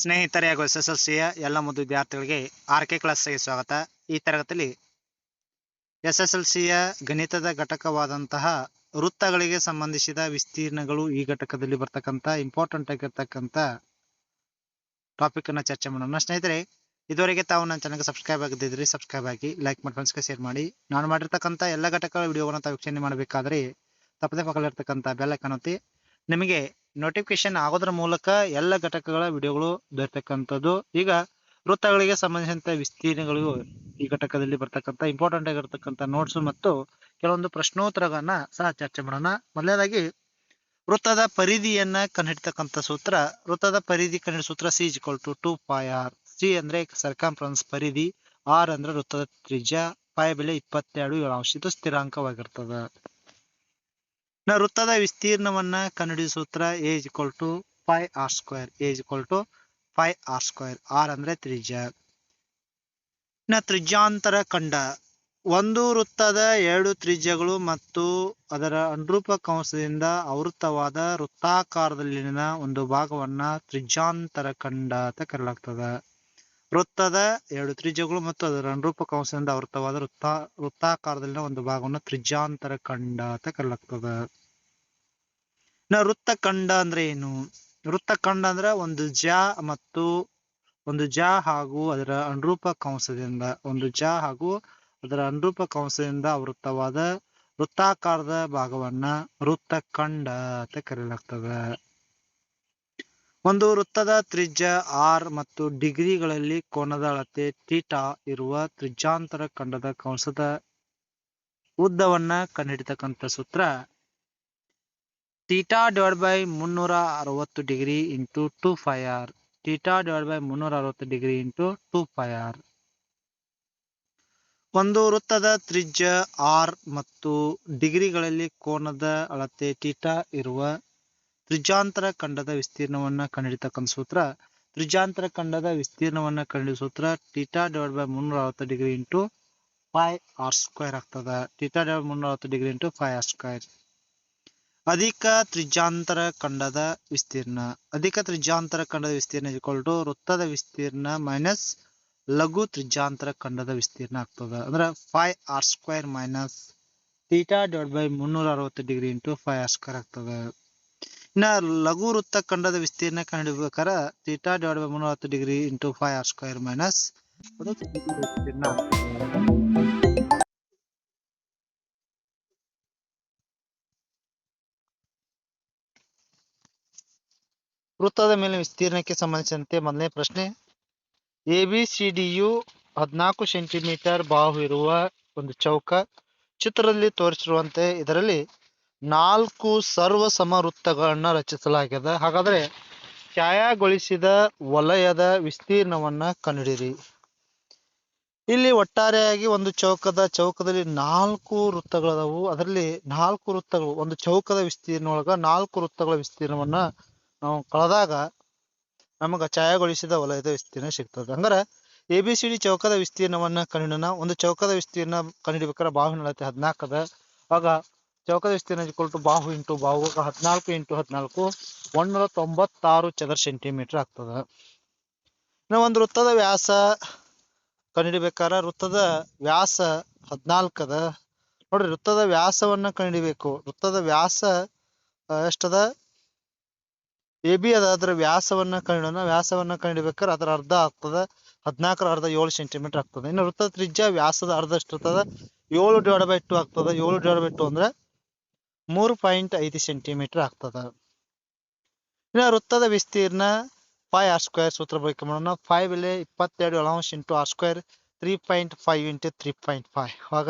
ಸ್ನೇಹಿತರೆ ಹಾಗೂ S S L ಸಿಯ ಎಲ್ಲ ಮುದ್ದು ವಿದ್ಯಾರ್ಥಿಗಳಿಗೆ ಆರ್ ಕೆ ಕ್ಲಾಸ್ಗೆ ಸ್ವಾಗತ. ಈ ತರಗತಿಯಲ್ಲಿ ಎಸ್ ಎಸ್ ಎಲ್ ಸಿಯ ಗಣಿತದ ಘಟಕವಾದಂತಹ ವೃತ್ತಗಳಿಗೆ ಸಂಬಂಧಿಸಿದ ವಿಸ್ತೀರ್ಣಗಳು ಈ ಘಟಕದಲ್ಲಿ ಬರ್ತಕ್ಕಂಥ ಇಂಪಾರ್ಟೆಂಟ್ ಆಗಿರ್ತಕ್ಕಂಥ ಟಾಪಿಕ್ ಅನ್ನ ಚರ್ಚೆ ಮಾಡೋಣ. ಸ್ನೇಹಿತರೆ, ಇದುವರೆಗೆ ತಾವು ನನ್ನ ಚಾನಲ್ಗೆ ಸಬ್ಸ್ಕ್ರೈಬ್ ಆಗದಿದ್ರಿ ಸಬ್ಸ್ಕ್ರೈಬ್ ಆಗಿ ಲೈಕ್ ಮಾಡಿ ಫ್ರೆಂಡ್ಸ್ಗೆ ಶೇರ್ ಮಾಡಿ. ನಾನು ಮಾಡಿರ್ತಕ್ಕಂಥ ಎಲ್ಲ ಘಟಕಗಳ ವಿಡಿಯೋವನ್ನು ತಾವು ವೀಕ್ಷಣೆ ಮಾಡಬೇಕಾದ್ರೆ ತಪ್ಪದೆ ಪಕ್ಕದಲ್ಲಿರ್ತಕ್ಕಂಥ ಬೆಲ್ ಐಕಾನ್ ಒತ್ತಿ ನಿಮಗೆ ನೋಟಿಫಿಕೇಶನ್ ಆಗೋದ್ರ ಮೂಲಕ ಎಲ್ಲ ಘಟಕಗಳ ವಿಡಿಯೋಗಳು ದೊರೆತಕ್ಕಂಥದ್ದು. ಈಗ ವೃತ್ತಗಳಿಗೆ ಸಂಬಂಧಿಸಿದಂತ ವಿಸ್ತೀರ್ಣಗಳು ಈ ಘಟಕದಲ್ಲಿ ಬರ್ತಕ್ಕಂಥ ಇಂಪಾರ್ಟೆಂಟ್ ಆಗಿರ್ತಕ್ಕಂಥ ನೋಟ್ಸ್ ಮತ್ತು ಕೆಲವೊಂದು ಪ್ರಶ್ನೋತ್ತರಗಳನ್ನ ಸಹ ಚರ್ಚೆ ಮಾಡೋಣ. ಮೊದಲನೇದಾಗಿ, ವೃತ್ತದ ಪರಿಧಿಯನ್ನ ಕಂಡುಹಿಡ್ತಕ್ಕಂಥ ಸೂತ್ರ, ವೃತ್ತದ ಪರಿಧಿ ಕಂಡು ಸೂತ್ರ C equal to two pi R C ಅಂದ್ರೆ ಸರ್ಕಾಂಫ್ರೆನ್ಸ್ ಪರಿಧಿ ಆರ್ ಅಂದ್ರೆ ವೃತ್ತದ ತ್ರಿಜ್ಯ ಪಾಯ ಬೆಲೆ ಇಪ್ಪತ್ತೆರಡು ಏಳಾಂಶ ಇದು ಸ್ಥಿರಾಂಕವಾಗಿರ್ತದೆ. ನಾ ವೃತ್ತದ ವಿಸ್ತೀರ್ಣವನ್ನ ಕನ್ನಡಿ ಸೂತ್ರ A equal to pi R square A equal to pi R square R ಅಂದ್ರೆ ತ್ರಿಜ್ಯ. ಇನ್ನ ತ್ರಿಜ್ಯಾಂತರ ಕಂಡ ಒಂದು ವೃತ್ತದ ಎರಡು ತ್ರಿಜ್ಯಗಳು ಮತ್ತು ಅದರ ಅನುರೂಪ ಕಂಸದಿಂದ ಆವೃತ್ತವಾದ ವೃತ್ತಾಕಾರದಲ್ಲಿನ ಒಂದು ಭಾಗವನ್ನ ತ್ರಿಜ್ಯಾಂತರ ಕಂಡ ಅಂತ ಕರೆಯಲಾಗ್ತದೆ. ವೃತ್ತದ ಎರಡು ತ್ರಿಜ್ಯಗಳು ಮತ್ತು ಅದರ ಅನುರೂಪ ಕಂಸದಿಂದ ಆವೃತವಾದ ವೃತ್ತ, ವೃತ್ತಾಕಾರದಲ್ಲಿನ ಒಂದು ಭಾಗವನ್ನು ತ್ರಿಜ್ಯಾಂತರ ಖಂಡ ಅಂತ ಕರೆಯಲಾಗ್ತದ. ಇನ್ನ ವೃತ್ತಖಂಡ ಅಂದ್ರೆ ಏನು? ವೃತ್ತಖಂಡ ಅಂದ್ರೆ ಒಂದು ಜ ಮತ್ತು ಒಂದು ಜ ಹಾಗೂ ಅದರ ಅನುರೂಪ ಕಂಸದಿಂದ, ಒಂದು ಜ ಹಾಗೂ ಅದರ ಅನುರೂಪ ಕಂಸದಿಂದ ಆವೃತ್ತವಾದ ವೃತ್ತಾಕಾರದ ಭಾಗವನ್ನ ವೃತ್ತಖಂಡ ಅಂತ ಕರೆಯಲಾಗ್ತದೆ. ಒಂದು ವೃತ್ತದ ತ್ರಿಜ್ಯ ಆರ್ ಮತ್ತು ಡಿಗ್ರಿಗಳಲ್ಲಿ ಕೋನದ ಅಳತೆ ಥೀಟಾ ಇರುವ ತ್ರಿಜ್ಯಾಂತರ ಖಂಡದ ಕಂಸದ ಉದ್ದವನ್ನ ಕಂಡುಹಿಡಿತಕ್ಕಂಥ ಸೂತ್ರ ಥೀಟಾ ಡಿವೈಡ್ ಬೈ ಮುನ್ನೂರ ಅರವತ್ತು degree into two pi R theta divide by ಮುನ್ನೂರ ಅರವತ್ತು degree into two pi R ಒಂದು ವೃತ್ತದ ತ್ರಿಜ್ಯ ಆರ್ ಮತ್ತು ಡಿಗ್ರಿಗಳಲ್ಲಿ ಕೋನದ ಅಳತೆ ಥೀಟಾ ಇರುವ ತ್ರಿಜ್ಯಾಂತರ ಖಂಡದ ವಿಸ್ತೀರ್ಣವನ್ನ ಕಂಡಿಡಿತಕ್ಕಂಥ ಸೂತ್ರ. ತ್ರಿಜ್ಯಾಂತರ ಖಂಡದ ವಿಸ್ತೀರ್ಣವನ್ನ ಕಂಡುಹಿಡಿದ ಸೂತ್ರ ಟೀಟಾ ಡಿವೈಡ್ ಬೈ ಮುನ್ನೂರ ಅರವತ್ತು degree into pi R square ಆಗ್ತದೆ. ಟೀಟಾ ಡಿವೈಡ್ ಮುನ್ನೂರ ಅರವತ್ತು degree into pi R square. ಅಧಿಕ ತ್ರಿಜಾಂತರ ಖಂಡದ ವಿಸ್ತೀರ್ಣ. ಅಧಿಕ ತ್ರಿಜಾಂತರ ಖಂಡದ ವಿಸ್ತೀರ್ಣ ಇಕ್ವಲ್ ಟು ವೃತ್ತದ ವಿಸ್ತೀರ್ಣ ಮೈನಸ್ ಲಘು ತ್ರಿಜ್ಯಾಂತರ ಖಂಡದ ವಿಸ್ತೀರ್ಣ ಆಗ್ತದೆ. ಅಂದ್ರೆ pi R square minus theta divide by ಮುನ್ನೂರ ಅರವತ್ತು degree into pi R square ಆಗ್ತದೆ. ಇನ್ನ ಲಘು ವೃತ್ತ ಖಂಡದ ವಿಸ್ತೀರ್ಣ ಕಂಡುಹಿಡಿಬೇಕಾರ ಥೀಟಾ ಡಿವೈಡ್ ಬೈ ಮುನ್ನೂರ ಹತ್ತು degree into phi R square minus ವೃತ್ತದ ಮೇಲೆ ವಿಸ್ತೀರ್ಣಕ್ಕೆ ಸಂಬಂಧಿಸಿದಂತೆ ಮೊದಲನೇ ಪ್ರಶ್ನೆ, ಎ ಬಿ ಸಿ ಡಿಯು ಹದಿನಾಲ್ಕು ಸೆಂಟಿಮೀಟರ್ ಬಾಹು ಇರುವ ಒಂದು ಚೌಕ ಚಿತ್ರದಲ್ಲಿ ತೋರಿಸಿರುವಂತೆ ಇದರಲ್ಲಿ ನಾಲ್ಕು ಸರ್ವ ಸಮ ವೃತ್ತಗಳನ್ನ ರಚಿಸಲಾಗಿದೆ ಹಾಗಾದ್ರೆ ಛಾಯಾಗೊಳಿಸಿದ ವಲಯದ ವಿಸ್ತೀರ್ಣವನ್ನ ಕಂಡುಹಿಡಿಯಿರಿ. ಇಲ್ಲಿ ಒಟ್ಟಾರೆಯಾಗಿ ಒಂದು ಚೌಕದ ಚೌಕದಲ್ಲಿ ನಾಲ್ಕು ವೃತ್ತಗಳದಾವು. ಅದರಲ್ಲಿ ನಾಲ್ಕು ವೃತ್ತಗಳು, ಒಂದು ಚೌಕದ ವಿಸ್ತೀರ್ಣ ಒಳಗ ನಾಲ್ಕು ವೃತ್ತಗಳ ವಿಸ್ತೀರ್ಣವನ್ನ ನಾವು ಕಳೆದಾಗ ನಮಗ ಛಾಯಾಗೊಳಿಸಿದ ವಲಯದ ವಿಸ್ತೀರ್ಣ ಸಿಗ್ತದೆ. ಅಂದ್ರ ಎ ಬಿ ಸಿ ಡಿ ಚೌಕದ ವಿಸ್ತೀರ್ಣವನ್ನ ಕಂಡಿಡೋಣ ಒಂದು ಚೌಕದ ವಿಸ್ತೀರ್ಣ ಕಂಡುಹಿಡಿಬೇಕಾದ್ರೆ ಬಾಹುವಿನ ಅಳತೆ ಹದಿನಾಲ್ಕದ. ಆಗ ಚೌಕದ ವಿಸ್ತೀರ್ಣ ಟು ಬಾಹು ಇಂಟು ಬಾಹು ಹದಿನಾಲ್ಕು ಇಂಟು ಹದಿನಾಲ್ಕು ಒಂದ್ನೂರ ತೊಂಬತ್ತಾರು ಚದರ ಸೆಂಟಿಮೀಟರ್ ಆಗ್ತದ. ಇನ್ನು ಒಂದು ವೃತ್ತದ ವ್ಯಾಸ ಕಂಡುಹಿಡಿಬೇಕಾರ ವೃತ್ತದ ವ್ಯಾಸ ಹದಿನಾಲ್ಕದ. ನೋಡ್ರಿ, ವೃತ್ತದ ವ್ಯಾಸವನ್ನ ಕಂಡುಹಿಡಿಬೇಕು. ವೃತ್ತದ ವ್ಯಾಸ ಎಷ್ಟದ? ಎ, ಬಿ ಅದ, ಅದ್ರ ವ್ಯಾಸವನ್ನ ಕಂಡು ವ್ಯಾಸವನ್ನ ಕಂಡಿಡ್ಬೇಕಾದ್ರೆ ಅದರ ಅರ್ಧ ಆಗ್ತದ. ಹದಿನಾಲ್ಕರ ಅರ್ಧ ಏಳು ಸೆಂಟಿಮೀಟರ್ ಆಗ್ತದೆ. ಇನ್ನು ವೃತ್ತದ ತ್ರಿಜ್ಯ ವ್ಯಾಸದ ಅರ್ಧ ಎಷ್ಟಿರ್ತದ? ಏಳು ಡಿವೈಡ್ ಬೈ ಟು ಆಗ್ತದ. ಏಳು ಡಿವೈಡ್ ಬೈ ಟು ಅಂದ್ರೆ ಮೂರು ಪಾಯಿಂಟ್ ಐದು ಸೆಂಟಿಮೀಟರ್ ಆಗ್ತದ. ಇನ್ನು ವೃತ್ತದ ವಿಸ್ತೀರ್ಣ ಫೈ ಆರ್ ಸ್ಕ್ವೇರ್ ಸೂತ್ರ ಬಳಕೆ ಮಾಡೋಣ. ಫೈವ್ ಇಲ್ಲಿ ಇಪ್ಪತ್ತೆರಡು allowance into R square three point five into three point five ಆಗ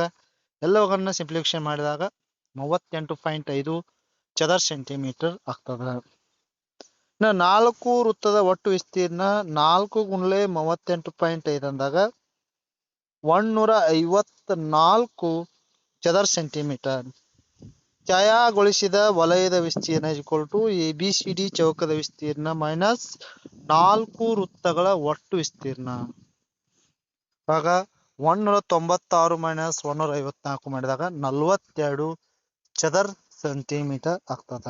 ಎಲ್ಲವನ್ನ ಸಿಂಪ್ಲಿಫಿಕೇಶನ್ ಮಾಡಿದಾಗ ಮೂವತ್ತೆಂಟು ಪಾಯಿಂಟ್ ಐದು ಚದರ್ ಸೆಂಟಿಮೀಟರ್ ಆಗ್ತದ. ಇನ್ನು ನಾಲ್ಕು ವೃತ್ತದ ಒಟ್ಟು ವಿಸ್ತೀರ್ಣ ನಾಲ್ಕು ಗುಂಡ್ಲೆ ಮೂವತ್ತೆಂಟು ಪಾಯಿಂಟ್ ಐದು ಅಂದಾಗ ಒಂದೂರ ಐವತ್ತ ನಾಲ್ಕು ಚದರ್ ಸೆಂಟಿಮೀಟರ್. ಛಾಯಾಗೊಳಿಸಿದ ವಲಯದ ವಿಸ್ತೀರ್ಣ equal to A B C D ಚೌಕದ ವಿಸ್ತೀರ್ಣ ಮೈನಸ್ ನಾಲ್ಕು ವೃತ್ತಗಳ ಒಟ್ಟು ವಿಸ್ತೀರ್ಣ. ಆಗ ಒಂದೂರ ತೊಂಬತ್ತಾರು ಮೈನಸ್ ಒಂದೂರ ಐವತ್ನಾಲ್ಕು ಮಾಡಿದಾಗ ನಲ್ವತ್ತೆರಡು ಚದರ್ ಸೆಂಟಿಮೀಟರ್ ಆಗ್ತದ.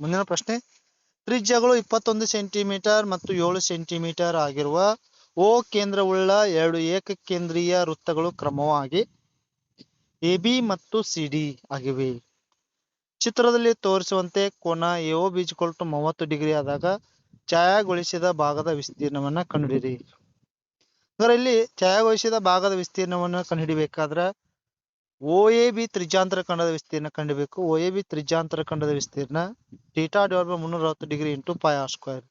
ಮುಂದಿನ ಪ್ರಶ್ನೆ, ತ್ರಿಜ್ಯಗಳು ಇಪ್ಪತ್ತೊಂದು ಸೆಂಟಿಮೀಟರ್ ಮತ್ತು ಏಳು ಸೆಂಟಿಮೀಟರ್ ಆಗಿರುವ ಓ ಕೇಂದ್ರವುಳ್ಳ ಎರಡು ಏಕಕೇಂದ್ರೀಯ ವೃತ್ತಗಳು ಕ್ರಮವಾಗಿ ಎ, ಬಿ ಮತ್ತು ಸಿ, ಡಿ ಆಗಿವೆ. ಚಿತ್ರದಲ್ಲಿ ತೋರಿಸುವಂತೆ ಕೋನ ಓ ಬೀಜ ಟು ಮೂವತ್ತು ಡಿಗ್ರಿ ಆದಾಗ ಛಾಯಾಗೊಳಿಸಿದ ಭಾಗದ ವಿಸ್ತೀರ್ಣವನ್ನ ಕಂಡುಹಿಡಿಯಿರಿ. ಅಂದ್ರೆ ಇಲ್ಲಿ ಛಾಯಾಗೊಳಿಸಿದ ಭಾಗದ ವಿಸ್ತೀರ್ಣವನ್ನು ಕಂಡುಹಿಡಿಬೇಕಾದ್ರ ಓ, ಎ, ಬಿ ತ್ರಿಜಾಂತರ ಖಂಡದ ವಿಸ್ತೀರ್ಣ ಕಂಡುಬೇಕು. ಓ, ಎ, ಬಿ ತ್ರಿಜಾಂತರ ಖಂಡದ ವಿಸ್ತೀರ್ಣ ಟೀಟಾ ಡಿವೈಡ್ ಬೈ ಮುನ್ನೂರ ಅರವತ್ತು degree into pi R square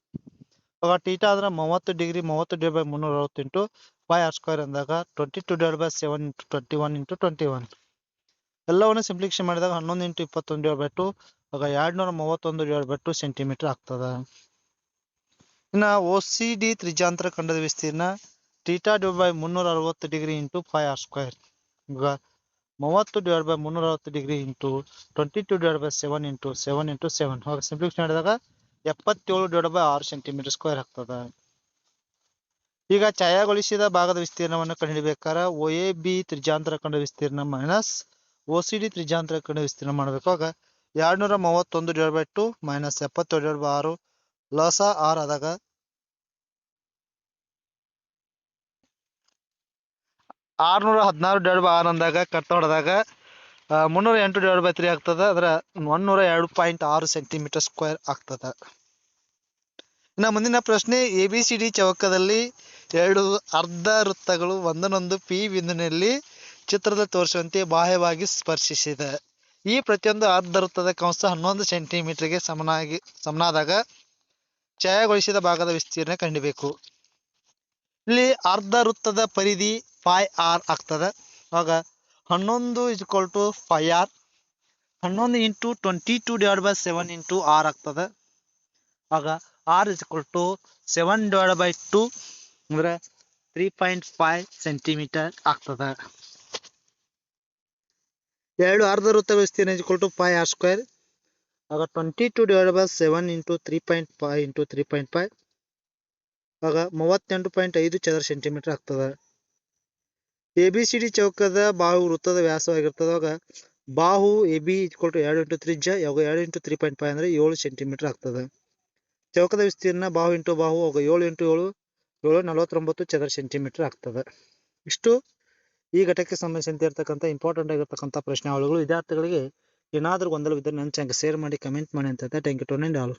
ಇವಾಗ ಟೀಟಾ ಅಂದ್ರೆ ಮೂವತ್ತು ಡಿಗ್ರಿ ಮೂವತ್ತು ಡಿವೈಡ್ ಬೈ ಮುನ್ನೂರ ಅರವತ್ತು ಇಂಟು ಪೈ ಆರ್ ಸ್ಕ್ವೇರ್ ಅಂದಾಗ twenty two divide by seven into twenty one into twenty one ಎಲ್ಲವನ್ನು ಸಿಂಪ್ಲಿಕ್ಷನ್ ಮಾಡಿದಾಗ ಹನ್ನೊಂದು ಇಂಟು ಇಪ್ಪತ್ತೊಂದು ಡಿವೈಡ್ ಬೈ ಟು ಆಗ ಎರಡು ನೂರ ಮೂವತ್ತೊಂದು ಡಿವೈಡ್ ಬೈ ಟು ಸೆಂಟಿಮೀಟರ್ ಆಗ್ತದ. ಇನ್ನ ಓ ಸಿ ಡಿ ತ್ರಿಜಾಂತರ ಖಂಡದ ವಿಸ್ತೀರ್ಣ ಟೀಟಾ ಡಿವೈಡ್ ಬೈ ಮುನ್ನೂರ ಅರವತ್ತು degree into pi R square ಈಗ ಮೂವತ್ತು ಡಿವೈಡ್ ಬೈ ಮುನ್ನೂರ ಅರವತ್ತು degree into twenty two divide by seven into seven into seven ಅವಾಗ ಸಿಂಪ್ಲಿಕ್ಷನ್ ಮಾಡಿದಾಗ ಎಪ್ಪತ್ತೇಳು ಡಿವೈಡ್ ಬೈ ಆರು ಸೆಂಟಿಮೀಟರ್ ಸ್ಕ್ವೇರ್ ಆಗ್ತದ. ಈಗ ಛಾಯಾಗೊಳಿಸಿದ ಭಾಗದ ವಿಸ್ತೀರ್ಣವನ್ನು ಕಂಡುಹಿಡಿಬೇಕಾದ್ರೆ ಓ ಎ ಬಿ ತ್ರಿಜಾಂತರ ಕಂಡ ವಿಸ್ತೀರ್ಣ ಮೈನಸ್ ಓ ಸಿ ಡಿ ತ್ರಿಜಾಂತರ ಕಂಡ ವಿಸ್ತೀರ್ಣ ಮಾಡಬೇಕಾಗ ಎರಡ್ನೂರ ಮೂವತ್ತೊಂದು ಡಿವೈಡ್ ಬೈ ಟು ಮೈನಸ್ ಎಪ್ಪತ್ತೇಳು ಡಿವೈಡ್ ಬೈ ಆರು ಲಸ ಆರ್ ಆದಾಗ ಆರ್ನೂರ ಹದಿನಾರು ಡಿವೈಡ್ ಬೈ ಆರ್ ಅಂದಾಗ ಕಟ್ ಹೊಡೆದಾಗ ಮುನ್ನೂರ ಎಂಟು ಡಿವೈಡ್ ಬೈ ತ್ರೀ ಆಗ್ತದ. ಅದರ ಒನ್ನೂರ ಎರಡು ಪಾಯಿಂಟ್ ಆರು ಸೆಂಟಿಮೀಟರ್ ಸ್ಕ್ವೇರ್ ಆಗ್ತದ. ಇನ್ನು ಮುಂದಿನ ಪ್ರಶ್ನೆ ಎ ಬಿ ಸಿ ಡಿ ಚೌಕದಲ್ಲಿ ಎರಡು ಅರ್ಧ ವೃತ್ತಗಳು ಒಂದನೊಂದು ಪಿ ಬಿಂದುನಲ್ಲಿ ಚಿತ್ರದಲ್ಲಿ ತೋರಿಸುವಂತೆ ಬಾಹ್ಯವಾಗಿ ಸ್ಪರ್ಶಿಸಿದೆ. ಈ ಪ್ರತಿಯೊಂದು ಅರ್ಧ ವೃತ್ತದ ಕಂಸ ಹನ್ನೊಂದು ಸೆಂಟಿಮೀಟರ್ಗೆ ಸಮನಾಗಿ, ಸಮನಾದಾಗ ಛಾಯಗೊಳಿಸಿದ ಭಾಗದ ವಿಸ್ತೀರ್ಣ ಕಂಡಿಬೇಕು. ಇಲ್ಲಿ ಅರ್ಧ ವೃತ್ತದ ಪರಿಧಿ ಫೈ ಆರ್ ಆಗ್ತದೆ. ಆಗ ಹನ್ನೊಂದು ಇಸ್ಕೊಲ್ ಟು ಫೈ ಆರ್ ಹನ್ನೊಂದು into twenty two divide by seven into R ಆಗ್ತದೆ. ಆಗ R equal to seven divide by two ಅಂದ್ರೆ ತ್ರೀ ಪಾಯಿಂಟ್ ಫೈವ್ ಸೆಂಟಿಮೀಟರ್ ಆಗ್ತದೆ. ಎರಡು ಅರ್ಧ ವೃತ್ತ ವಿಸ್ತೀರ್ಣ equal to five R square ಆಗ twenty two divide by seven into three point five into three point five ಆಗ ಮೂವತ್ತೆಂಟು ಪಾಯಿಂಟ್ ಐದು ಚದರ ಸೆಂಟಿಮೀಟರ್ ಆಗ್ತದೆ. ಎ ಬಿ ಸಿ ಡಿ ಚೌಕದ ಬಾಹು ವೃತ್ತದ ವ್ಯಾಸವಾಗಿರ್ತದಾಗ ಬಾಹು ಎ ಬಿ ಇಕ್ವಲ್ ಟು ಎರಡು ಇಂಟು ತ್ರಿಜ್ಯ ಯಾವಾಗ ಎರಡು ಇಂಟು ತ್ರೀ ಪಾಯಿಂಟ್ ಫೈವ್ ಅಂದರೆ ಏಳು ಸೆಂಟಿಮೀಟರ್ ಆಗ್ತದೆ. ಚೌಕದ ವಿಸ್ತೀರ್ಣ ಬಾಹು ಇಂಟು ಬಾಹು, ಅವಾಗ ಏಳು ಇಂಟು ಏಳು ಏಳು ನಲವತ್ತೊಂಬತ್ತು ಚದರ ಸೆಂಟಿಮೀಟರ್ ಆಗ್ತದೆ. ಇಷ್ಟು ಈ ಘಟಕಕ್ಕೆ ಸಂಬಂಧಿಸಿದಂತೆ ಇರ್ತಕ್ಕಂಥ ಇಂಪಾರ್ಟೆಂಟ್ ಆಗಿರ್ತಕ್ಕಂಥ ಪ್ರಶ್ನಾವಳಿಗಳು. ವಿದ್ಯಾರ್ಥಿಗಳಿಗೆ ಏನಾದರೂ ಗೊಂದಲವಿದ್ದರೆ ನನ್ನ ಚಾನಲ್ ಶೇರ್ ಮಾಡಿ ಕಮೆಂಟ್ ಮಾಡಿ ಅಂತ ಥ್ಯಾಂಕ್ ಯು ಟು ಆಲ್